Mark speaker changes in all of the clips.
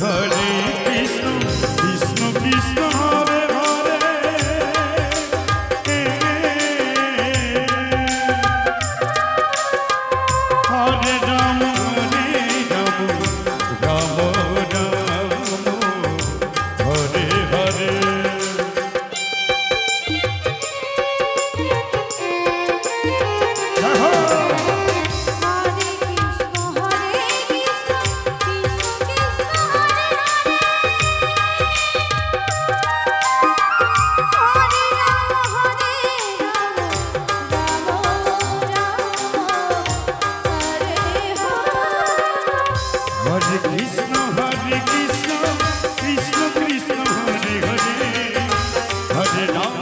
Speaker 1: Hare Hare Ram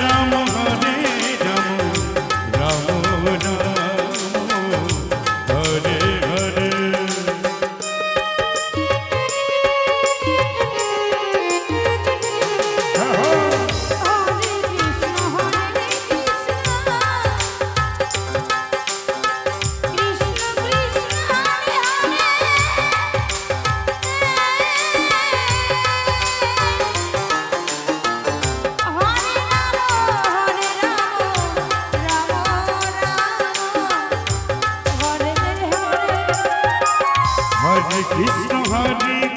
Speaker 1: Krishna Hare